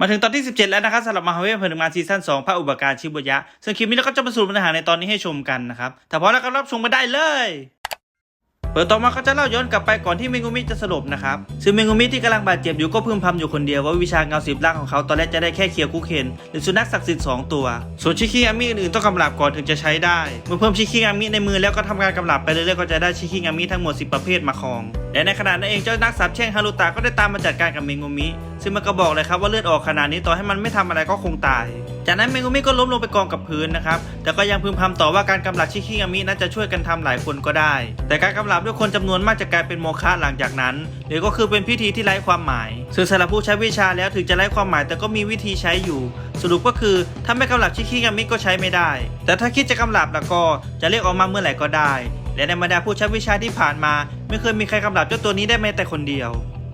มาถึงตอนที่ 17 แล้วนะครับสำหรับมหาวิทยาลัยพลังานซีซั่น2พระอุปการชิบุยะ ซึ่งคลิปนี้เราก็จะมาสรุปเนื้อหาในตอนนี้ให้ชมกันนะครับ แต่พร้อแล้วก็รับชมมาได้เลย เปิดต่อมาก็จะเล่าย้อนกลับไปก่อนที่เมงุมิจะสลบนะครับซึ่งเมงุมิที่กำลังบาดเจ็บอยู่ก็พึมพำอยู่คนเดียวว่าวิชาเงาสิบล่างของเขาตอนแรกจะได้แค่เคียวคุเคนหรือสุนัขศักดิ์สิทธิ์สองตัว ส่วนชิคิงามิอื่นๆต้องกำลับก่อนถึงจะใช้ได้ เมื่อเพิ่มชิคิงามิในมือแล้วก็ทำการกำลับไปเรื่อยๆก็จะได้ชิคิงามิทั้งหมด 10 ประเภทมาครองและในขณะนั้นเองเจ้านักสาบแช่งฮารุตะก็ได้ตามมาจัดการกับเมงุมิซึ่งมันก็บอกเลยครับว่าเลือดออกขนาดนี้ต่อให้มันไม่ทำอะไรก็คงตาย จากนั้นเมงุมิก็ล้มลงไปกองกับพื้นนะครับ แต่ก็ยังพึมพำต่อว่าการกำลับชิคิงามิน่าจะช่วยกันทำหลายคนก็ได้ แต่การกำลับด้วยคนจำนวนมากจะกลายเป็นโมฆะหลังจากนั้น หรือก็คือเป็นพิธีที่ไร้ความหมาย ซึ่งสำหรับผู้ใช้วิชาแล้วถึงจะไร้ความหมายแต่ก็มีวิธีใช้อยู่ สรุปก็คือถ้าไม่กำลับชิคิงามิก็ใช้ไม่ได้ แต่ถ้าคิดจะกำลับแล้วก็จะเรียกออกมาเมื่อไหร่ก็ได้และในบรรดาผู้ใช้วิชาที่ผ่านมา ไม่เคยมีใครกำลับเจ้าตัวนี้ได้แม้แต่คนเดียว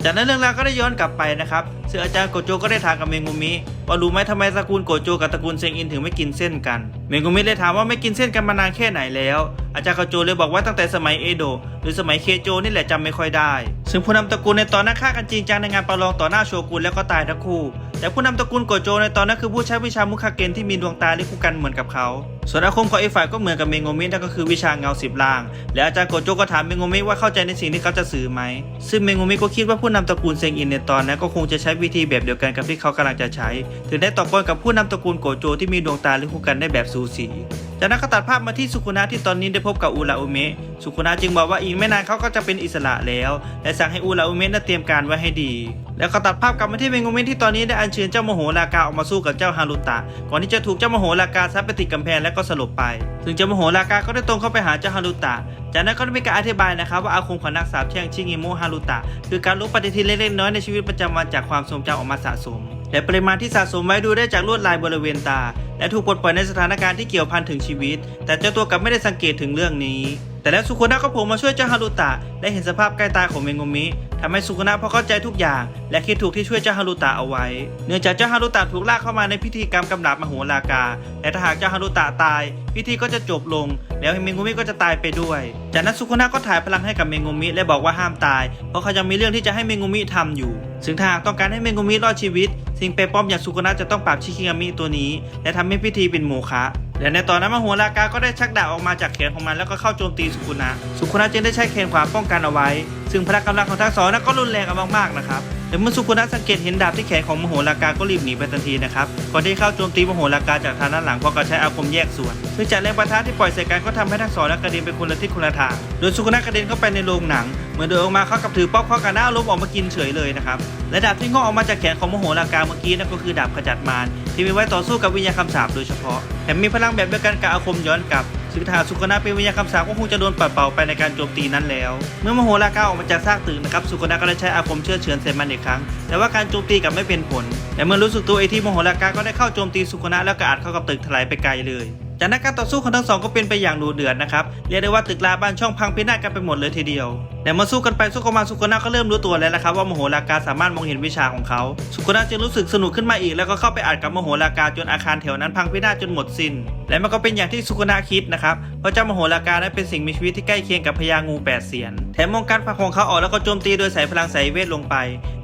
จากนั้นเรื่องราวก็ได้ย้อนกลับไปนะครับซึ่งอาจารย์โกโจก็ได้ถามกับเมงุมิว่ารู้ไหมทำไมตระกูลโกโจกับตระกูลเซงอินถึงไม่กินเส้นกัน เมงุมิเลยถามว่าไม่กินเส้นกันมานานแค่ไหนแล้ว อาจารย์โกโจเลยบอกว่าตั้งแต่สมัยเอโดะหรือสมัยเคโจนี่แหละจำไม่ค่อยได้ ซึ่งผู้นำตระกูลในตอนนั้นฆ่ากันจริงจังในงานประลองต่อหน้าโชกุนแล้วก็ตายทั้งคู่ แต่ผู้นำตระกูลโกโจในตอนนั้นคือผู้ใช้วิชามุขเกนที่มีดวงตาเรียกคู่กันเหมือนกับเขา ส่วนอาคมของอีกฝ่ายก็เหมือนกับเมงโงมินั่นก็คือวิชาเงาสิบล่าง แล้วอาจารย์โกโจก็ถามเมงโงมิว่าเข้าใจในสิ่งที่เขาจะสื่อไหม ซึ่งเมงโงมิก็คิดว่าผู้นำตระกูลเซงอินในตอนนั้นก็คงจะใช้วิธีแบบเดียวกันกับที่เขากำลังจะใช้ ถึงได้ต่อกรกับผู้นำตระกูลโกโจที่มีดวงตาเรียกคู่กันได้แบบสูสีจากนั้นก็ตัดภาพมาที่สุคุนะที่ตอนนี้ได้พบกับอุราอุเมะสุคุนะจึงบอกว่าอีกไม่นานเขาก็จะเป็นอิสระแล้ว และสั่งให้อุราอุเมะนั้นเตรียมการไว้ให้ดี แล้วก็ตัดภาพกลับมาที่เมงุเมะที่ตอนนี้ได้อัญเชิญเจ้ามโหลากาออกมาสู้กับเจ้าฮารุตะ ก่อนที่จะถูกเจ้ามโหลากาซัดไปติดกำแพงและก็สลบไป ถึงจะโมโหลากาก็ได้ตรงเข้าไปหาเจ้าฮารุตะ จากนั้นก็ได้มีการอธิบายนะครับว่าอาคมของนักสาบแช่งชิงิโมฮารุตะ คือการลุกปฏิทินเล็กๆน้อยในชีวิตประจำวันจากความทรงจำออกมาสะสม และปริมาณที่สะสมไว้ดูได้จากลวดลายบริเวณตา และถูกปลดปล่อยในสถานการณ์ที่เกี่ยวพันถึงชีวิต แต่เจ้าตัวกลับไม่ได้สังเกตถึงเรื่องนี้ แต่แล้วสุคุนะก็โผล่มาช่วยเจ้าฮารุตะและเห็นสภาพใกล้ตายของเมงุมิทำให้สุคุนะพอเข้าใจทุกอย่าง และคิดถูกที่ช่วยเจ้าฮารุตะเอาไว้ เนื่องจากเจ้าฮารุตะถูกลากเข้ามาในพิธีกรรมกำราบมโหลากา และถ้าหากเจ้าฮารุตะตาย พิธีก็จะจบลง แล้วเมงุมิก็จะตายไปด้วย จากนั้นสุคุนะก็ถ่ายพลังให้กับเมงุมิและบอกว่าห้ามตาย เพราะเขายังมีเรื่องที่จะให้เมงุมิทำอยู่ ซึ่งถ้าหากต้องการให้เมงุมิรอดชีวิต สิ่งเปรป้อมอย่างสุกุนะจะต้องปราบชิคิงามิตัวนี้ และทำให้พิธีเป็นโมฆะและในตอนนั้นมหัวรากาก็ได้ชักดาบออกมาจากแขนของมันแล้วก็เข้าโจมตีสุกุนะสุกุนะจึงได้ใช้แขนขวาป้องกันเอาไว้ ซึ่งพละกำลังของทั้งสองนั้นก็รุนแรงกันมากๆนะครับ แต่เมื่อสุกุนะสังเกตเห็นดาบที่แขนของมโหรากาก็รีบหนีไปทันทีนะครับก่อนที่เข้าโจมตีมโหรากาจากทางด้านหลังเพราะการใช้อาคมแยกส่วน ซึ่งจากแรงปะทะที่ปล่อยใส่กันก็ทำให้ทั้งสองนั้นกระเด็นไปคนละทิศคนละทาง โดยสุกุนะกระเด็นเข้าไปในโรงหนัง เหมื่อเดินออกมาเข้ากับถือป๊อกข้อกาหน้าล้มออกมากินเฉยเลยนะครับ และดาบที่งอกออกมาจากแขนของมโหรากาเมื่อกี้นั่นก็คือดาบขจัดมารที่มีไว้ต่อสู้กับวิญญาณคำสาปโดยเฉพาะแถมมีพลังแบบเดียวกันกับอาคมย้อนกลับ สิทธาสุกนาเป็นวิญญาณคำสาปก็คงจะโดนปัดเป่าไปในการโจมตีนั้นแล้ว เมื่อมโหราก้าออกมาจากซากตึกนะครับสุกนาก็ได้ใช้อาคมเชื่อเฉือนใส่มันอีกครั้ง แต่ว่าการโจมตีกลับไม่เป็นผลและเมื่อรู้สึกตัวไอที่มโหราก้าก็ได้เข้าโจมตีสุกนาแล้วก็อัดเข้ากับตึกถลายไปไกลเลย จากนั้นการต่อสู้ของทั้งสองก็เป็นไปอย่างดุเดือดนะครับเรียกได้ว่าตึกราบ้านช่องพังพินาศกันไปหมดเลยทีเดียวแต่เมื่อสู้กันไปสู้กันมาสุกนะก็เริ่มรู้ตัวแล้วละครับว่าโมโหรากาสามารถมองเห็นวิชาของเขา สุกนะจึงรู้สึกสนุกขึ้นมาอีก แล้วก็เข้าไปอัดกับโมโหรากาจนอาคารแถวนั้นพังพินาศจนหมดสิ้น และมันก็เป็นอย่างที่สุกนะคิดนะครับเพราะเจ้าโมโหรากานั้นเป็นสิ่งมีชีวิตที่ใกล้เคียงกับพญางูแปดเสียนแถมมองการผลักของเขาออกแล้วก็โจมตีโดยใส่พลังสายเวทลงไป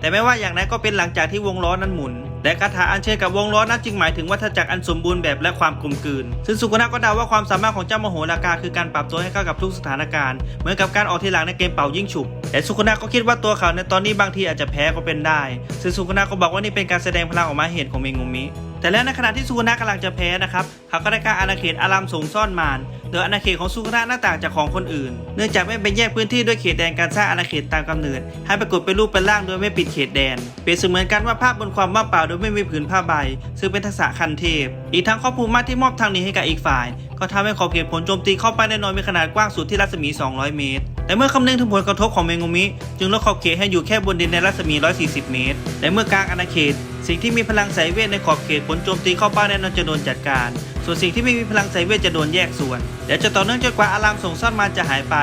แต่ไม่ว่าอย่างนั้นก็เป็นหลังจากที่วงล้อนั้นหมุน และคาถาอัญเชิญกับวงล้อนั้นจึงหมายถึงวัฏจักรอันสมบูรณ์แบบและความกลมกลืน ซึ่งสุกนะก็เดาว่าความสามารถของเจ้ามโหรากาคือการปรับตัวให้เข้ากับทุกสถานการณ์ เหมือนกับการออกทีหลังในเกมเป่ายิ่งฉุบ แต่สุกนะก็คิดว่าตัวเขาในตอนนี้บางทีอาจจะแพ้ก็เป็นได้ ซึ่งสุกนะก็บอกว่านี่เป็นการแสดงพลังออกมาเห็นของเมงุมิแต่แล้วในขณะที่สุกนะกำลังจะแพ้นะครับ เขาก็ได้การอาณาเขตอารามสงซ่อนมาร โดยอาณาเขตของสุกนะหน้าต่างจากของคนอื่น เนื่องจากไม่เป็นแยกพื้นที่ด้วยเขตแดนการสร้างอาณาเขตตามกำเนิด ให้ปรากฏเป็นรูปเป็นร่างโดยไม่ปิดเขตแดน เปรียบเสมือนการวาดภาพบนความว่างเปล่าโดยไม่มีผืนผ้าใบ ซึ่งเป็นทักษะคันเทพ อีกทั้งข้อบคลุมากที่มอบทางนี้ให้กับอีกฝ่าย ก็ทำให้ขอบเขตผลโจมตีเข้าไปแน่นอนมีขนาดกว้างสุดที่รัศมี 200 เมตร แต่เมื่อคำนึงถึงผลกระทบของเมงุมิ จึงลดขอบเขตให้อยู่แค่บนดินในรัศมี 140 เมตร และเมื่อกลางอาณาเขต สิ่งที่มีพลังสายเวทในขอบเขตผลโจมตีเข้าเป้าแน่นอนจะโดนจัดการ ส่วนสิ่งที่ไม่มีพลังสายเวทจะโดนแยกส่วนและจะต่อเนื่องจนกว่าอารามส่งซ่อนมาจะหายไป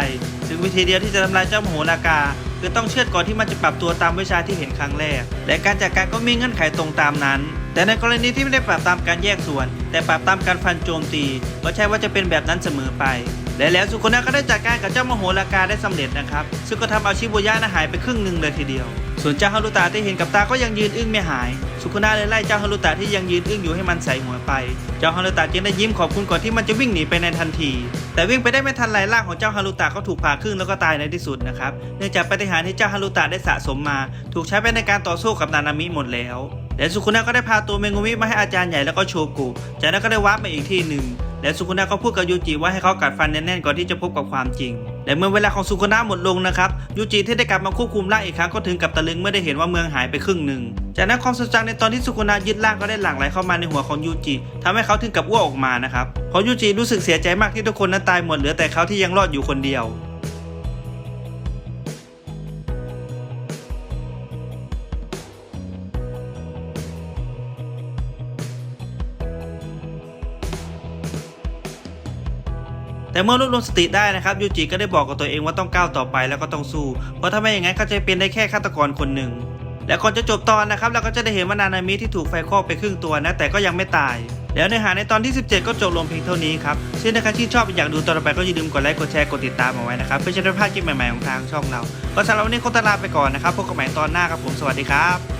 ซึ่งวิธีเดียวที่จะทำลายเจ้ามโหรากาคือต้องเชือดก่อนที่มันจะปรับตัวตามวิชาที่เห็นครั้งแรก และการจัดการก็มีเงื่อนไขตรงตามนั้น แต่ในกรณีที่ไม่ได้ปรับตามการแยกส่วน แต่ปรับตามการฟันโจมตี ก็ใช่ว่าจะเป็นแบบนั้นเสมอไป และแล้วสุโคนะก็ได้จัดการกับเจ้ามโหรากาได้สำเร็จนะครับ ซึ่งก็ทำเอาชิบุยะนะหายไปครึ่งหนึ่งเลยทีเดียว ส่วนเจ้าฮารุตะที่เห็นกับตาก็ยังยืนอึ้งไม่หาย สุโคนะเลยไล่เจ้าฮารุตะที่ยังยืนอึ้งอยู่ให้มันใส่หัวไป เจ้าฮารุตะจึงได้ยิ้มขอบคุณก่อนที่มันจะวิ่งหนีไปในทันที แต่วิ่งไปได้ไม่ทันไรร่างของเจ้าฮารุตะก็ถูกผ่าครึ่งแล้วก็ตายในที่สุดนะครับ เนื่องจากปฏิหารที่เจ้าฮารุตะได้สะสมมา ถูกใช้ไปในการต่อสู้กับนานามิหมดแล้วและสุคุนะก็ได้พาตัวเมงุมิมาให้อาจารย์ใหญ่แล้วก็โชกุจากนั้นก็ได้วาร์ปมาอีกที่หนึ่ง และสุคุนะก็พูดกับยูจิว่าให้เขากัดฟันแน่นๆก่อนที่จะพบกับความจริง และเมื่อเวลาของสุคุนะหมดลงนะครับยูจิที่ได้กลับมาควบคุมร่างอีกครั้งก็ถึงกับตะลึงเมื่อได้เห็นว่าเมืองหายไปครึ่งหนึ่งจากนั้นความทรงจำในตอนที่สุคุนะยึดร่างก็ได้หลั่งไหลเข้ามาในหัวของยูจิทำให้เขาถึงกับอ้วกออกมานะครับเพราะยูจิรู้สึกเสียใจมากที่ทุกคนนั้นตายหมดเหลือแต่เขาที่ยังรอดอยู่คนเดียว แต่เมื่อรวบรวมสติได้นะครับยูจิก็ได้บอกกับตัวเองว่าต้องก้าวต่อไปแล้วก็ต้องสู้ เพราะถ้าไม่อย่างนั้นเขาจะเป็นได้แค่ฆาตกรคนหนึ่ง และก่อนจะจบตอนนะครับเราก็จะได้เห็นว่านานามิที่ถูกไฟคลอกไปครึ่งตัวนะแต่ก็ยังไม่ตาย แล้วในอหาในตอนที่ 17 ก็จบลงเพียงเท่านี้ครับซึ่งถ้าใครที่ชอบอยากดูตอนต่อไปก็อย่าลืมกดไลค์กดแชร์กดติดตามเอาไว้นะครับเพื่อจะได้พลาดคลิปใหม่ๆของทางช่องเรา ก็สำหรับวันนี้ขอตลาไปก่อนนะครับพบกันใหม่ตอนหน้าครับผมสวัสดีครับ